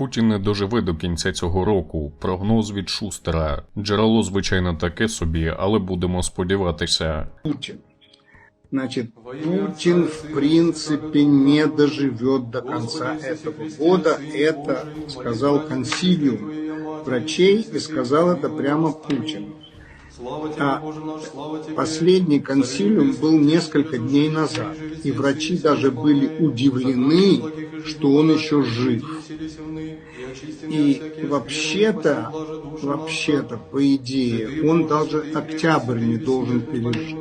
Путін не доживе до кінця цього року. Прогноз від Шустера. Джерело, звичайно, таке собі, але будемо сподіватися. Путин. Значит, Путин, в принципе, не доживет до конца этого года. Это сказал консилиум врачей и сказал это прямо Путин. А последний консилиум был несколько дней назад, и врачи даже были удивлены, что он еще жив. И вообще-то, вообще-то, по идее, он даже октябрь не должен пережить.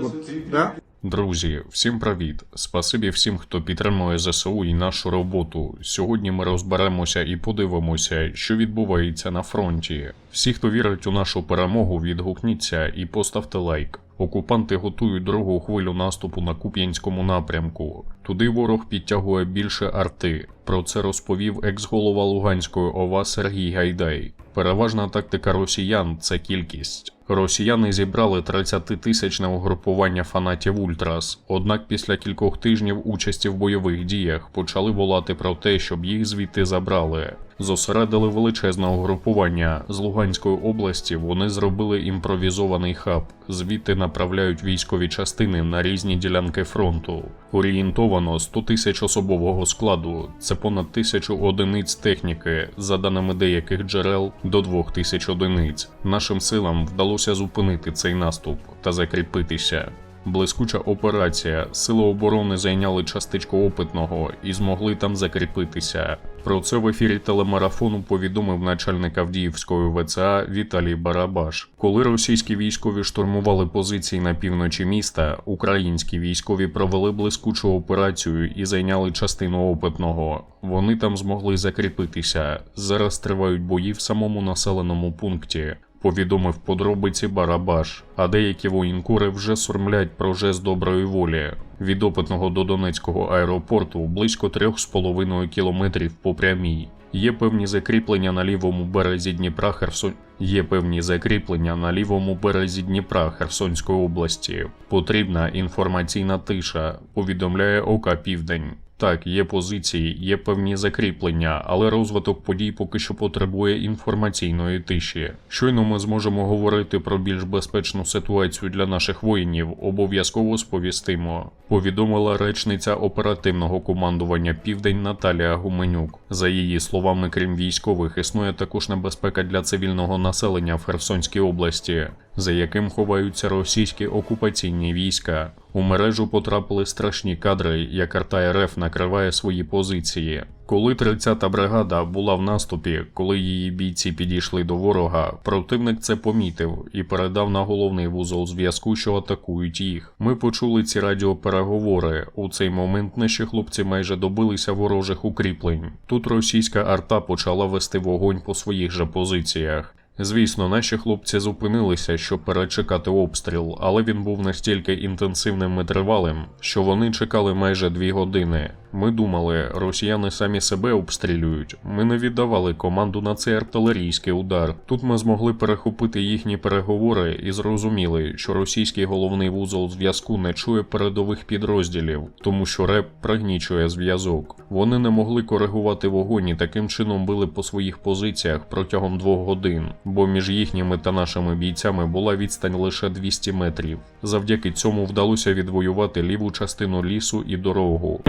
Вот, да? Друзі, всім привіт! Спасибі всім, хто підтримує ЗСУ і нашу роботу. Сьогодні ми розберемося і подивимося, що відбувається на фронті. Всі, хто вірить у нашу перемогу, відгукніться і поставте лайк. Окупанти готують другу хвилю наступу на Куп'янському напрямку. Туди ворог підтягує більше арти. Про це розповів екс-голова Луганської ОВА Сергій Гайдай. Переважна тактика росіян це кількість. Росіяни зібрали 30-тисячне угрупування фанатів Ультрас, однак після кількох тижнів участі в бойових діях почали волати про те, щоб їх звідти забрали. Зосередили величезне угрупування з Луганської області. Вони зробили імпровізований хаб. Звідти направляють військові частини на різні ділянки фронту. Орієнтовано 100 тисяч особового складу. Це понад тисячу одиниць техніки, за даними деяких джерел, до двох тисяч одиниць. Нашим силам вдалося зупинити цей наступ та закріпитися. Блискуча операція. Сили оборони зайняли частичку опитного і змогли там закріпитися. Про це в ефірі телемарафону повідомив начальник Авдіївської ВЦА Віталій Барабаш. Коли російські військові штурмували позиції на півночі міста, українські військові провели блискучу операцію і зайняли частину опитного. Вони там змогли закріпитися. Зараз тривають бої в самому населеному пункті повідомив подробиці Барабаш, а деякі воєнкори вже сурмлять про жест доброї волі. Від опитного до Донецького аеропорту близько 3,5 кілометрів по прямій. Є певні закріплення на лівому березі Дніпра Херсон. Є певні закріплення на лівому березі Дніпра Херсонської області. Потрібна інформаційна тиша, повідомляє ОК Південь. Так, є позиції, є певні закріплення, але розвиток подій поки що потребує інформаційної тиші. Щойно ми зможемо говорити про більш безпечну ситуацію для наших воїнів, обов'язково сповістимо. Повідомила речниця оперативного командування Південь Наталія Гуменюк. За її словами, крім військових, існує також небезпека для цивільного населення в Херсонській області, за яким ховаються російські окупаційні війська. У мережу потрапили страшні кадри, як арта РФ накриває свої позиції. Коли 30-та бригада була в наступі, коли її бійці підійшли до ворога, противник це помітив і передав на головний вузол зв'язку, що атакують їх. Ми почули ці радіопереговори. У цей момент наші хлопці майже добилися ворожих укріплень. Тут російська арта почала вести вогонь по своїх же позиціях. Звісно, наші хлопці зупинилися, щоб перечекати обстріл, але він був настільки інтенсивним і тривалим, що вони чекали майже дві години. Ми думали, росіяни самі себе обстрілюють. Ми не віддавали команду на цей артилерійський удар. Тут ми змогли перехопити їхні переговори і зрозуміли, що російський головний вузол зв'язку не чує передових підрозділів, тому що реп пригнічує зв'язок. Вони не могли коригувати вогонь і таким чином били по своїх позиціях протягом двох годин, бо між їхніми та нашими бійцями була відстань лише 200 метрів. Завдяки цьому вдалося відвоювати ліву частину лісу і дорогу.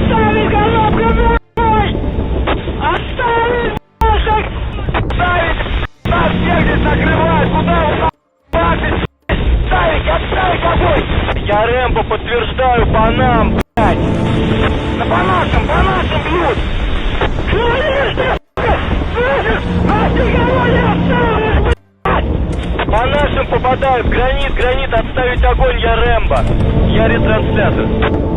Я Рэмбо подтверждаю по нам, блядь! Да по нашим, по нашим бьют! Слышишь? Слышишь? А ты кого не оставишь? По нашим попадают! Гранит, гранит! Отставить огонь! Я Рэмбо! Я ретранслятор!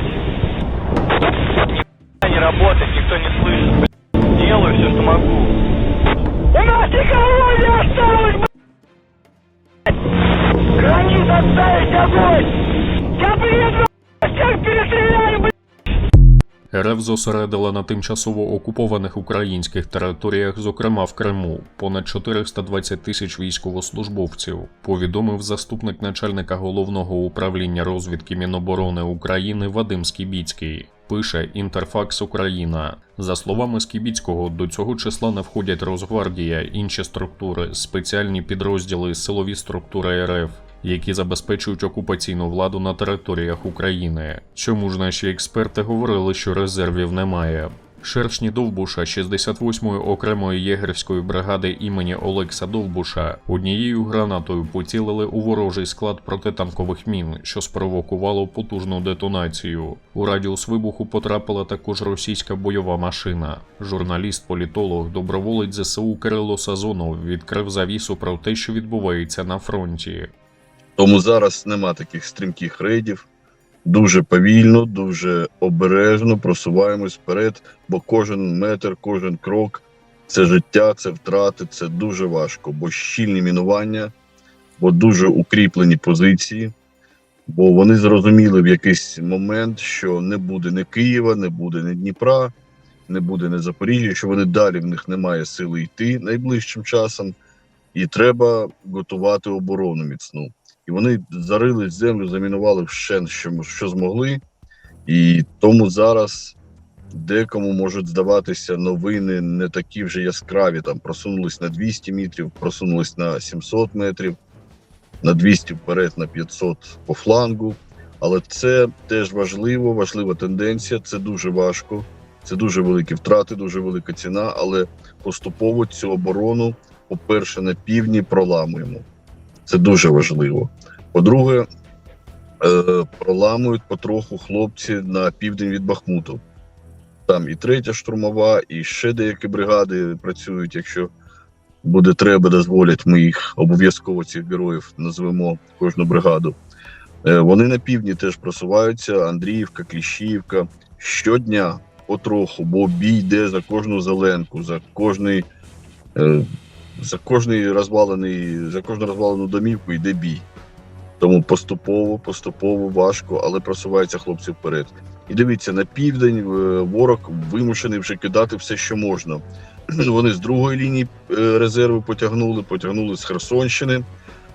Блядь! Не работает, никто не слышит. Делаю все, что могу. У нас никого не осталось, блядь! Гранит отставить огонь! Я приеду, всех перестреляю, блядь! РФ зосередила на тимчасово окупованих українських територіях, зокрема в Криму, понад 420 тисяч військовослужбовців, повідомив заступник начальника головного управління розвідки Міноборони України Вадим Скібіцький. Пише Інтерфакс Україна. За словами Скібіцького, до цього числа не входять Росгвардія, інші структури, спеціальні підрозділи, силові структури РФ, які забезпечують окупаційну владу на територіях України. Чому ж наші експерти говорили, що резервів немає? Шершні Довбуша 68-ї окремої єгерської бригади імені Олекса Довбуша однією гранатою поцілили у ворожий склад протитанкових мін, що спровокувало потужну детонацію. У радіус вибуху потрапила також російська бойова машина. Журналіст-політолог, доброволець ЗСУ Кирило Сазонов відкрив завісу про те, що відбувається на фронті. Тому зараз нема таких стрімких рейдів. Дуже повільно, дуже обережно просуваємось вперед, бо кожен метр, кожен крок це життя, це втрати, це дуже важко, бо щільні мінування, бо дуже укріплені позиції, бо вони зрозуміли в якийсь момент, що не буде ні Києва, не буде ні Дніпра, не буде ні Запоріжжя, що вони далі в них немає сили йти найближчим часом, і треба готувати оборону міцну. І вони зарили землю, замінували вщен, що, що змогли. І тому зараз декому можуть здаватися новини не такі вже яскраві. Там просунулись на 200 метрів, просунулись на 700 метрів, на 200 вперед, на 500 по флангу. Але це теж важливо, важлива тенденція. Це дуже важко. Це дуже великі втрати, дуже велика ціна. Але поступово цю оборону, по-перше, на півдні проламуємо. Це дуже важливо. По-друге, е, проламують потроху хлопці на південь від Бахмуту. Там і третя штурмова, і ще деякі бригади працюють. Якщо буде треба, дозволять, ми їх обов'язково цих героїв назвемо кожну бригаду. Е, Вони на півдні теж просуваються: Андріївка, Кліщіївка. Щодня потроху, бо бій йде за кожну зеленку, за кожний. За кожний розвалений, за кожну розвалену домівку йде бій. Тому поступово, поступово важко, але просуваються хлопці вперед. І дивіться, на південь е, ворог вимушений вже кидати все, що можна. Вони з другої лінії е, резерву потягнули, потягнули з Херсонщини.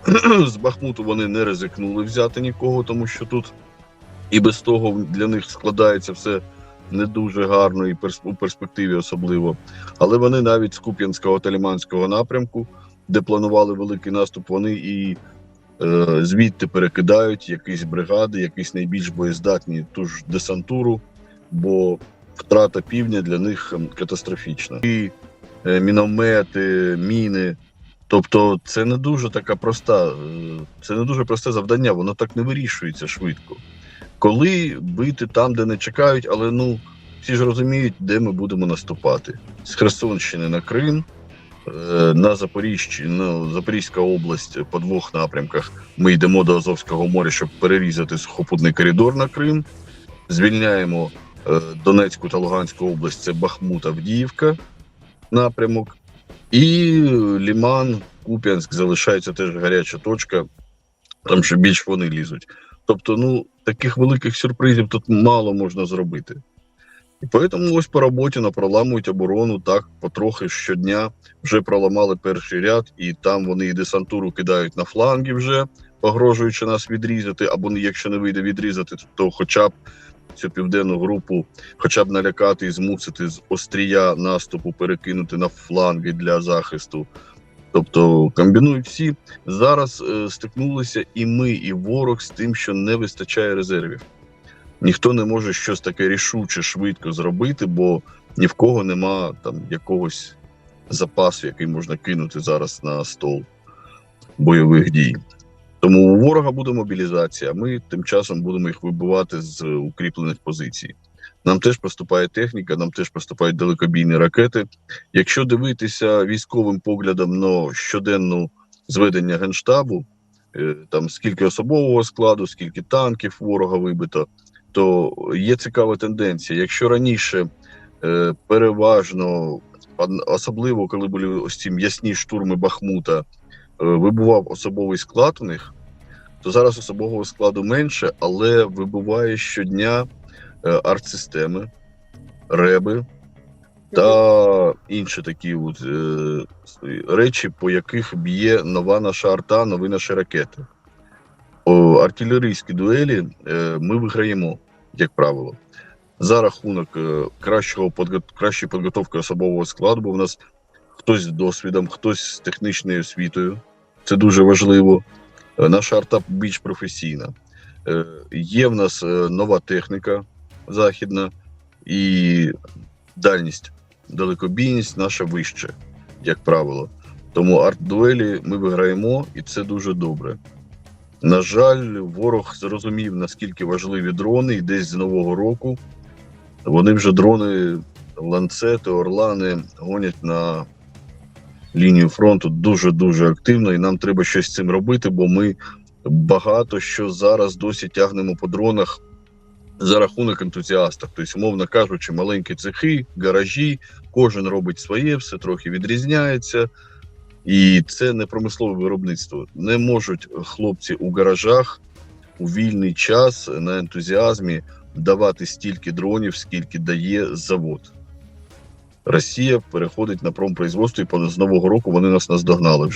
З Бахмуту вони не ризикнули взяти нікого, тому що тут і без того для них складається все не дуже гарно і у перспективі особливо. Але вони навіть з Куп'янського та Ліманського напрямку, де планували великий наступ, вони і е, звідти перекидають якісь бригади, якісь найбільш боєздатні ту ж десантуру, бо втрата півдня для них ем, катастрофічна. І е, міномети, міни. Тобто, це не дуже така проста, е, це не дуже просте завдання, воно так не вирішується швидко. Коли бити там, де не чекають, але ну всі ж розуміють, де ми будемо наступати. З Херсонщини на Крим, е, на Запоріжжі, ну, Запорізька область по двох напрямках. Ми йдемо до Азовського моря, щоб перерізати сухопутний коридор на Крим. Звільняємо е, Донецьку та Луганську область, це Бахмут, Авдіївка напрямок. І Ліман, Куп'янськ залишається теж гаряча точка, там ще більш вони лізуть. Тобто, ну, таких великих сюрпризів тут мало можна зробити. І тому ось по роботі напроламують оборону так потрохи щодня. Вже проламали перший ряд, і там вони і десантуру кидають на фланги вже, погрожуючи нас відрізати, або якщо не вийде відрізати, то хоча б цю південну групу, хоча б налякати і змусити з острія наступу перекинути на фланги для захисту. Тобто комбінують всі. Зараз е, стикнулися і ми, і ворог з тим, що не вистачає резервів. Ніхто не може щось таке рішуче швидко зробити, бо ні в кого нема там якогось запасу, який можна кинути зараз на стол бойових дій. Тому у ворога буде мобілізація, ми тим часом будемо їх вибивати з укріплених позицій. Нам теж поступає техніка, нам теж поступають далекобійні ракети. Якщо дивитися військовим поглядом на щоденну зведення генштабу, е, там скільки особового складу, скільки танків ворога вибито, то є цікава тенденція. Якщо раніше е, переважно, особливо коли були ось ці м'ясні штурми Бахмута, е, вибував особовий склад у них, то зараз особового складу менше, але вибуває щодня артсистеми, реби та інші такі от, е, речі, по яких б'є нова наша арта, нові наші ракети. О, артилерійські дуелі е, ми виграємо, як правило. За рахунок е, кращого кращої підготовки особового складу, бо в нас хтось з досвідом, хтось з технічною освітою. Це дуже важливо. Е, Наша арта більш професійна. Е, Є в нас е, нова техніка західна і дальність, далекобійність наша вища, як правило. Тому арт-дуелі ми виграємо, і це дуже добре. На жаль, ворог зрозумів, наскільки важливі дрони, і десь з нового року вони вже дрони, ланцети, орлани гонять на лінію фронту дуже-дуже активно, і нам треба щось з цим робити, бо ми багато що зараз досі тягнемо по дронах за рахунок ентузіастів. Тобто, умовно кажучи, маленькі цехи, гаражі, кожен робить своє, все трохи відрізняється. І це не промислове виробництво. Не можуть хлопці у гаражах у вільний час на ентузіазмі давати стільки дронів, скільки дає завод. Росія переходить на промпроизводство, і з нового року вони нас наздогнали.